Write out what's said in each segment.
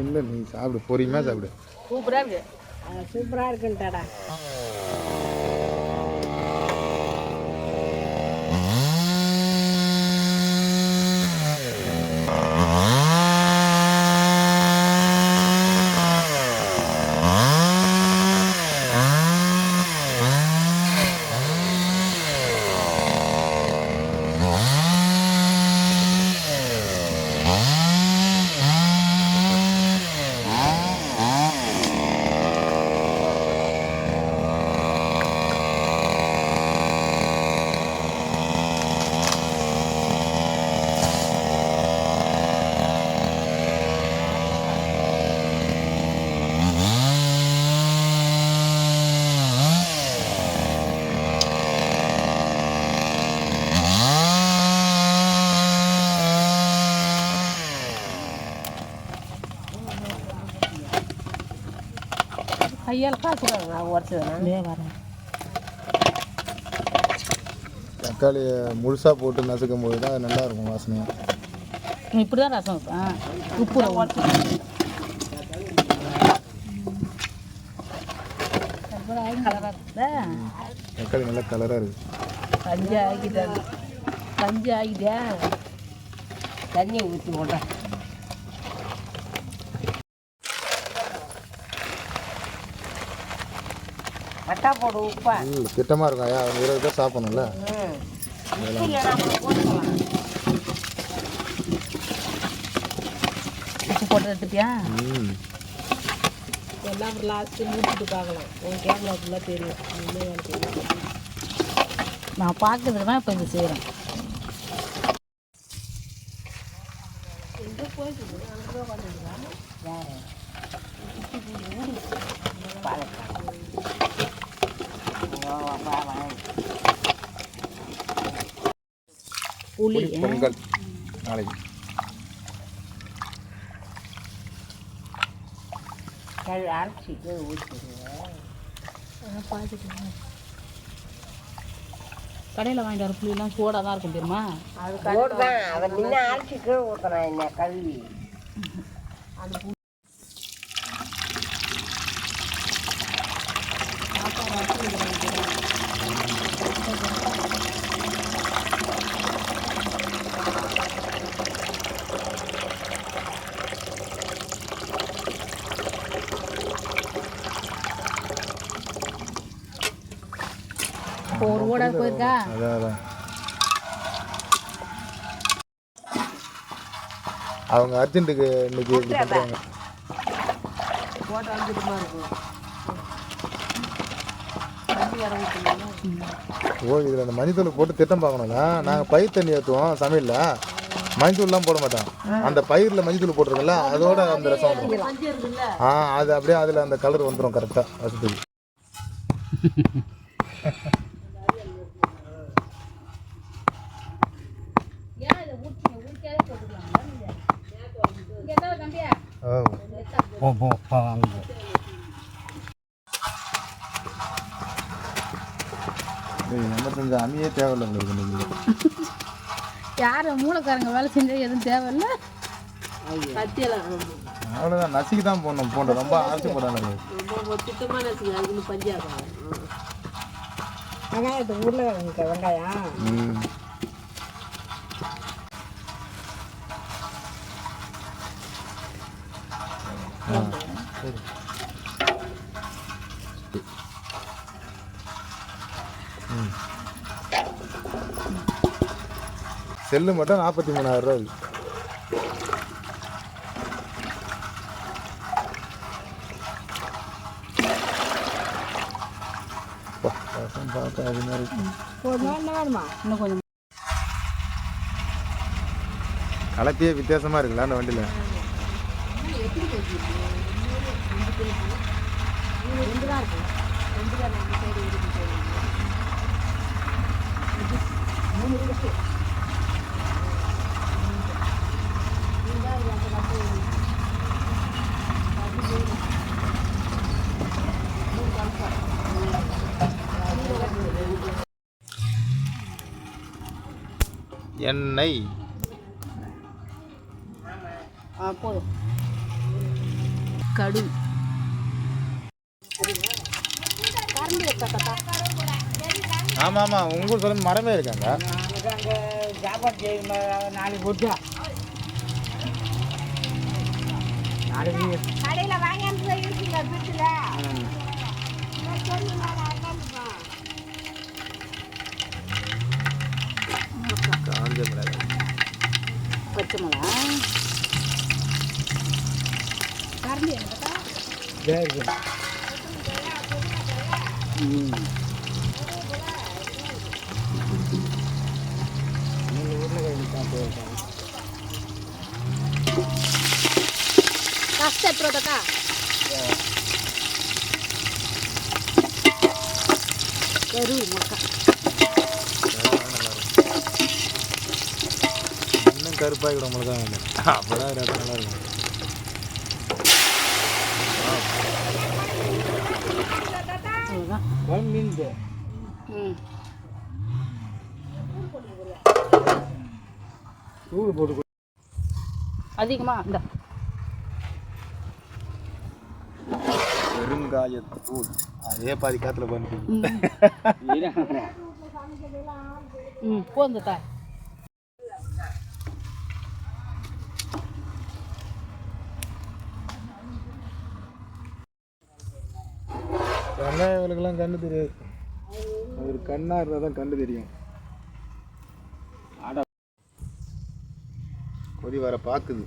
இல்லை நீ சாப்பிடு பொறுமையாக சாப்பிடு. சூப்பரா இருக்கு. சூப்பராக இருக்குன்ட்டாடா. கையால் காய்ச்சுறாங்க நான் உடச்சதுனா வரேன் தக்காளியை முழுசாக போட்டு நசுக்கும் போது தான் நல்லா இருக்கும் வாசனையாக இப்படி தான் ரசம் வைப்பேன். உப்பு உடச்சு. தக்காளி நல்லா கலராக இருக்குது கஞ்சி ஆகிட்டேன் கஞ்சி ஆகிட்டே தண்ணி ஊற்றி விட்றேன் அட்டா போடு உப்பா. இல்லை திட்டமாக இருக்கும் ஐயா. அவங்க இருபது பேர் சாப்பிடணும்ல. உப்பு போட்டு எடுத்துட்டியா? ம். எல்லாம் லாஸ்ட்டு மூடிட்டு பார்க்கலாம். உன் கேமரா ஃபுல்லாக தெரியும். நான் பார்க்கறதுக்கு தான் இப்போ இது செய்கிறேன் புளி புளி பொங்கல் நாளைக்கு. அரைச்சிட்டு ஊற்றிடுவேன் கடையில் வாங்கிட்டு வர புளியெல்லாம் சோடாக தான் இருக்கும் தெரியுமா? அது அதை முன்ன அரைச்சிட்டு ஊற்றுறேன் என்ன கழுவி இப்போ ஒரு ஓடாது போயிருக்கா? அதான் அதான் அவங்க அர்ஜென்ட்டுக்கு இன்னைக்கு இப்படி பண்ணுறாங்க ஓ இதில் அந்த மஞ்சத்தூள் போட்டு திட்டம் பார்க்கணும்ல நாங்கள் பயிர் தண்ணி ஏற்றுவோம் சமையலில். மஞ்சத்தூள்லாம் போட மாட்டோம் அந்த பயிரில் மஞ்சத்தூள் போட்டிருக்கோம்ல அதோட அந்த ரசம் வந்துடும் ஆ அது அப்படியே அதில் அந்த கலர் வந்துடும் கரெக்டாக ரசத்துக்கு ஓ டேய், நம்ம செஞ்ச அம்மியே தேவையில்லை உங்களுக்கு இன்னைக்கு. யார்? மூளைக்காரங்க வேலை செஞ்சால் எதுவும் தேவையில்ல. அவ்வளோதான் நசுக்கி தான் போடணும். போண்டோம் ரொம்ப அரைச்சி போடாது ரொம்ப சுத்தமாக நசுக்கு அதுக்கு பஞ்சாகும் வெங்காயத்து உருளைக்கிழங்கு வெங்காயம் ம் ஆ சரி ம் செல்லு மட்டும் நாற்பத்தி மூணாயிரம் ரூபா இருக்கு பார்த்தா அது மாதிரி. இன்னும் கொஞ்சம். கலப்பையே வித்தியாசமா இருக்குல்ல அந்த வண்டியில? ரெண்டு தான் இருக்கும் ரெண்டு தான் எண்ணெய் போதும். தாத்தா ஆமாம் ஆமாம் உங்களுக்கு சொல்ல மரமே இருக்காங்க. சாப்பாடு செய்யும் நாளைக்கு போட்டா நாளைக்கு கடையில் வாங்கிட்டு வீட்டில் Very good. Mm. That's it, brother. Yeah. Very good. எத்தனை தாத்தா கரு இன்னும் வேணும் அப்போ தான் நல்லா இருக்கும் அவ்வளோதான் ம். தூள் போட்டு அதிகமா இந்த. பெருங்காயத்தூள் அதே பாதி காற்றுல பண்ணிட்டு ம். போதும் தாத்தா வெங்காயம் இவளுக்கெல்லாம் கண்ணு தெரியாது. அவர் கண்ணாக இருந்தால் தான் கண்ணு தெரியும். கொதி வர பார்க்குது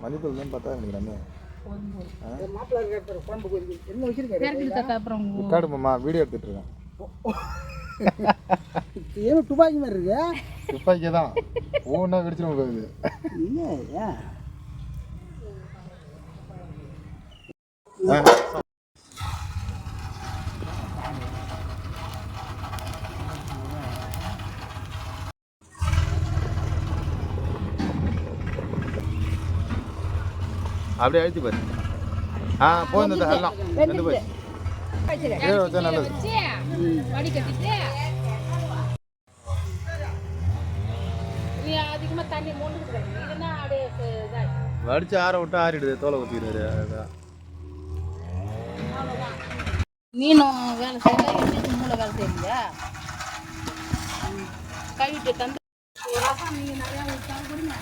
மஞ்சத்தூள் தான் பார்த்தா எனக்கு நம்ம குழம்பு கொதிக்குது என்ன வச்சிருக்காரு இறக்கிட்டு தாத்தா அப்புறம் ரெக்கார்டு மாமா வீடியோ எடுத்துட்டு இருக்கேன். ஏன் துப்பாக்கி மாதிரி இருக்கு. துப்பாக்கி தான் ஒவ்வொன்றா வெடிச்சிடும் போகுது அப்படியே அழுத்தி பாரு. ஆ போய் எல்லாம் நல்லது. வடிச்சு ஆற விட்டு ஆறிடுது தோலை ஊற்றிடுவாரு அதான். நீனும் வேலை செய்யல மூளை வேலை செய்யலையா? ம். கழுவிட்டு தந்து ரசம் நீங்கள் நிறையா கொடுங்க.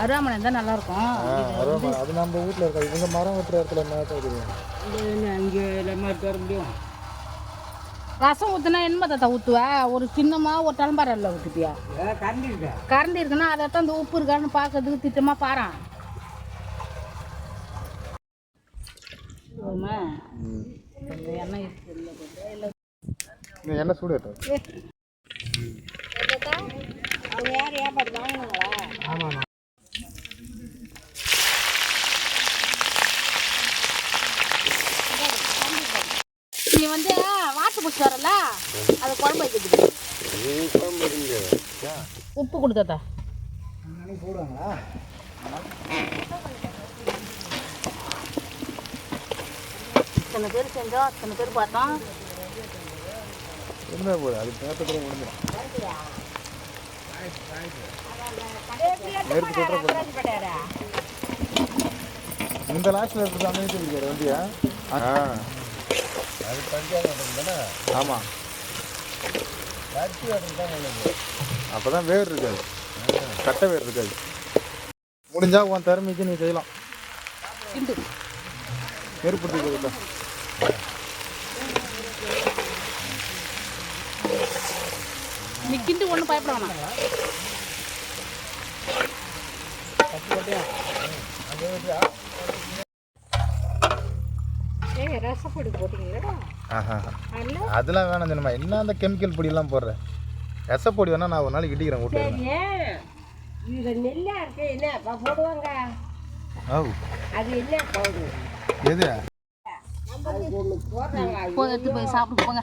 அருவாமனை தான் நல்லா இருக்கும் ஆ, அருவா அது நம்ம வீட்டில் இருக்கா? இவங்க மரம் வெட்டுற இடத்துல என்ன தெரியும் அங்கே எல்லாமே தர முடியும். ரசம் ஊற்றுனா என்ன தாத்தா ஊற்றுவ ஒரு சின்னமா ஒரு தலைம்பாரில் ஏதாவது கரண்டி இருக்கா? கரண்டி இருக்குன்னா அதை தான் இந்த உப்பு இருக்கான்னு பார்க்கறதுக்கு திட்டமா பாறான் எண்ணெய் இருக்கு இல்லை என்ன சூடு ஏட்டும் அவங்க யார் வியாபாரம் வாங்கினாங்களா ஆமாம் நீ வந்து வாட்டு பிடிச்சி வரல? அது குழம்பு வைக்கிறது உப்பு கொடுத்தாத்தா அன்னைக்கு போடுவாங்களா இத்தனை பேர் செஞ்சோம் அத்தனை பேர் பார்த்தோம். என்ன போகுது? அது பேப்பத்தில் முடிஞ்சிடும். நெருப்பு தொட்டுற இந்த லாஸ்ட்டில் இருக்கிறது வீட்டு இருக்காரு வண்டியா. ஆ. அது பஞ்சாயத்து தானே? ஆமாம் அப்போ தான் வேர் இருக்காது. கட்டை வேர் இருக்காது. முடிஞ்சா உன் திறமைக்கு நீ செய்யலாம். நெருப்பு நிற்கிட்டு ஒன்றும் பயப்பட வேணாம். அதெல்லாம் வேணாம் தினமா என்ன அந்த கெமிக்கல் பொடியெல்லாம் போடுற? ரசப்பொடி வேணா நான் ஒரு நாள் இடிக்கிறேன் வீட்டுக்கு எது? போய் சாப்பிட்டு போங்க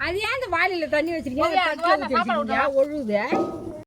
அது ஏன் அந்த வாளியில் தண்ணி வச்சிருக்கீங்க? ஒழுகுது?